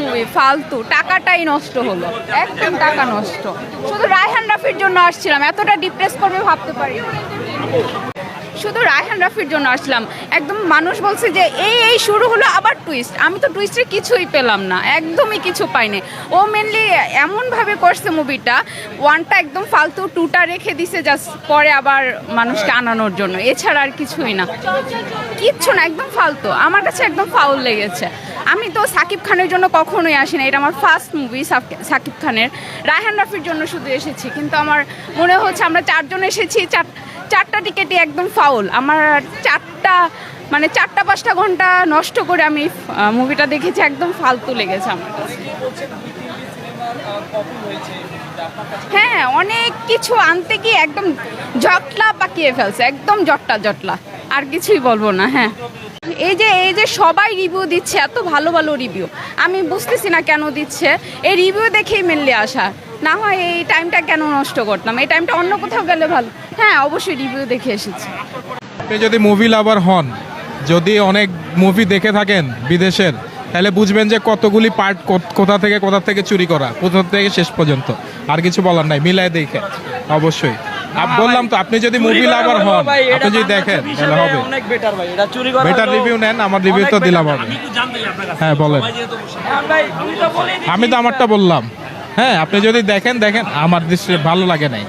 Movie ফালতু, টাকাটাই নষ্ট হলো। একদম টাকা নষ্ট। শুধু রায়হান রাফির জন্য আসছিলাম, এতটা ডিপ্রেস করবে ভাবতে পারি শুধু রায়হান রাফির জন্য আসলাম। একদম মানুষ বলছে যে, এই এই শুরু হলো আবার টুইস্ট আমি তো টুইস্টের কিছুই পেলাম না, একদমই কিছু পাইনি। ও মেনলি এমনভাবে করছে মুভিটা ওয়ানটা একদম ফালতু টুটা রেখে দিছে জাস্ট পরে আবার মানুষকে আনানোর জন্য। এছাড়া আর কিছুই না। কিচ্ছু না, একদম ফালতু। আমার কাছে একদম ফাউল লেগেছে। আমি তো সাকিব খানের জন্য কখনোই আসি না এটা আমার ফার্স্ট মুভি সাকিব খানের। রায়হান রাফির জন্য শুধু এসেছি। কিন্তু আমার মনে হচ্ছে আমরা চারজন এসেছি। চার চারটা টিকেটই একদম ফাউল আমার চারটা মানে চারটা পাঁচটা ঘণ্টা নষ্ট করে আমি মুভিটা দেখেছি একদম ফালতু লেগেছে আমার হ্যাঁ অনেক কিছু আনতে গিয়ে একদম জটলা পাকিয়ে ফেলছে। একদম জটলা জটলা। আর কিছুই বলব না হ্যাঁ। এই যে এই যে সবাই রিভিউ দিচ্ছে, এত ভালো ভালো রিভিউ আমি বুঝতেছি না কেন দিচ্ছে। এই রিভিউ দেখেই মেনলি আসা না হয় এই টাইমটা কেন নষ্ট করতাম? এই টাইমটা অন্য কোথাও গেলে ভালো। হ্যাঁ অবশ্যই রিভিউ দেখে এসেছি। আপনি যদি মুভি লাভার হন, যদি অনেক মুভি দেখে থাকেন বিদেশের, তাহলে বুঝবেন যে কতগুলি পার্ট কোথা থেকে কোথা থেকে চুরি করা প্রথম থেকে শেষ পর্যন্ত। আর কিছু বলার নাই, মিলায় দেখে, অবশ্যই। বললাম তো আপনি যদি মুভি লাভার হন আপনি যদি দেখেন তাহলে হবে। অনেক বেটার ভাই এটা চুরি করা বেটার রিভিউ নেন আমার রিভিউ তো দিলাম হবে আমি। একটু জানতে চাই আপনার কাছে হ্যাঁ বলেন। হ্যাঁ ভাই আমি তো আমারটা বললাম। হ্যাঁ আপনি যদি দেখেন দেখেন আমার দৃষ্টিতে ভালো লাগে নাই।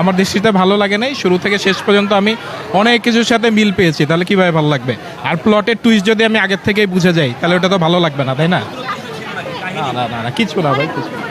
আমার দৃষ্টিতে ভালো লাগে নাই শুরু থেকে শেষ পর্যন্ত আমি অনেক কিছুর সাথে মিল পেয়েছি তাহলে কীভাবে ভালো লাগবে? আর প্লটের টুইস্ট যদি আমি আগের থেকেই বুঝে যাই তাহলে ওটা তো ভালো লাগবে না তাই না? না না না, না কিছু না ভাই কিছু না।